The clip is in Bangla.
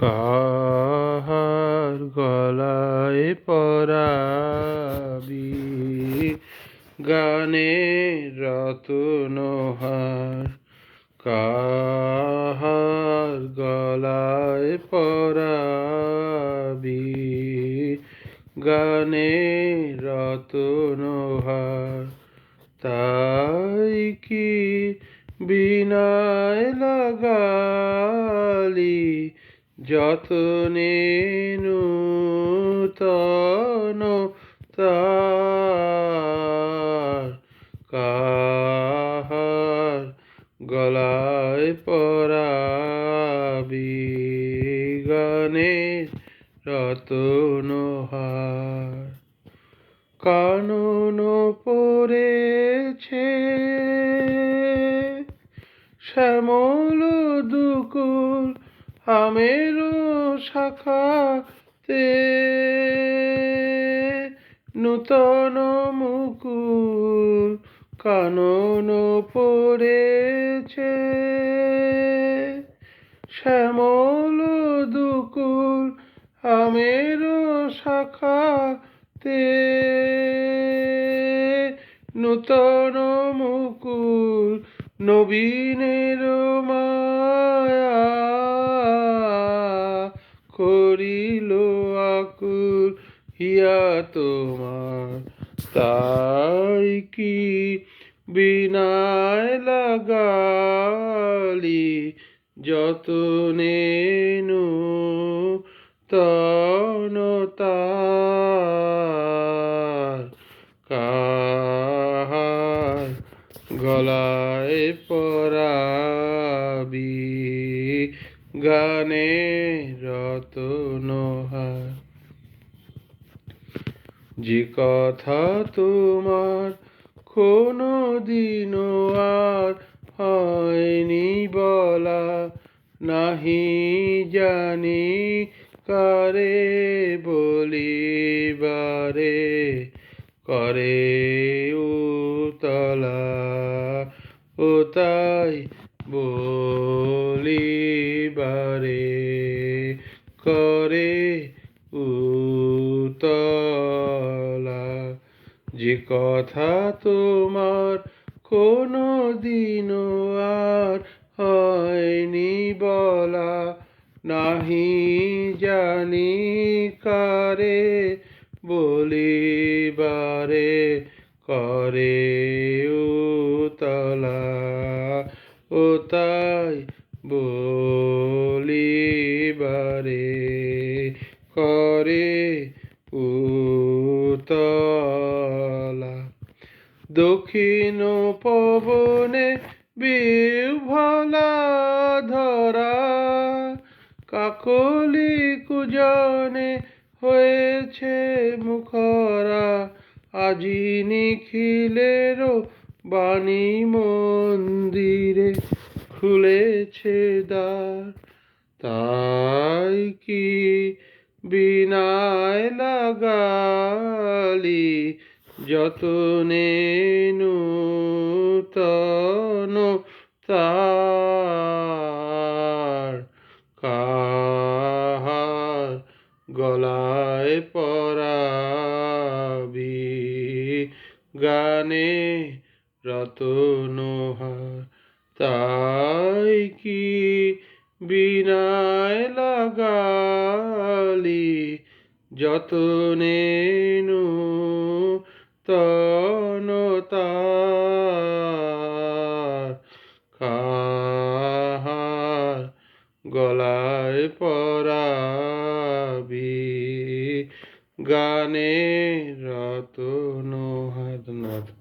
কাহার গলায় পরাবি গানে রতনহার কাহার গলায় পরাবি গানে রতনহার তাই কি বিনায় যতনে নূতন তার কাহার গলায় পরাবি গানে রতনহার কানন পড়েছে শ্যামল দুকুল আমের শাখাতে নূতন মুকুল কানন পড়েছে। শ্যামল দুকুল আমের শাখাতে নূতন মুকুল নবীনের মায়া করিল আকুল হিয়া তোমার। তাই কি বিনায় লাগালি যতনে তনতার কাহার গলায় পরাবি গানে রতনহার যে কথা তোমার কোনো দিনও আর হয়নি বলা, নাহি জানি কারে বলিবারে, করে উতলা ও তাই বলিবারে যে কথা তোমার কোনো দিনও আর হয়নি বলা, নাহি জানি কারে বলিবারে করে উতলা। ও তাই বলিবারে করে উতলা। দক্ষিণ পবনে বিভলা ধরা। কাকলি কুজনে হয়েছে মুখরা। আজি নিখিলেরও বাণী মন্দিরে খুলেছে দ্বার। তাই কি বিনায় লাগালি যতনে নূতন তার কাহার গলায় পরাবি গানে রতনহার তাই কি বিনায় লাগালি যতনে তনতার কাহার গলায় পরাবি গানে রতন হাত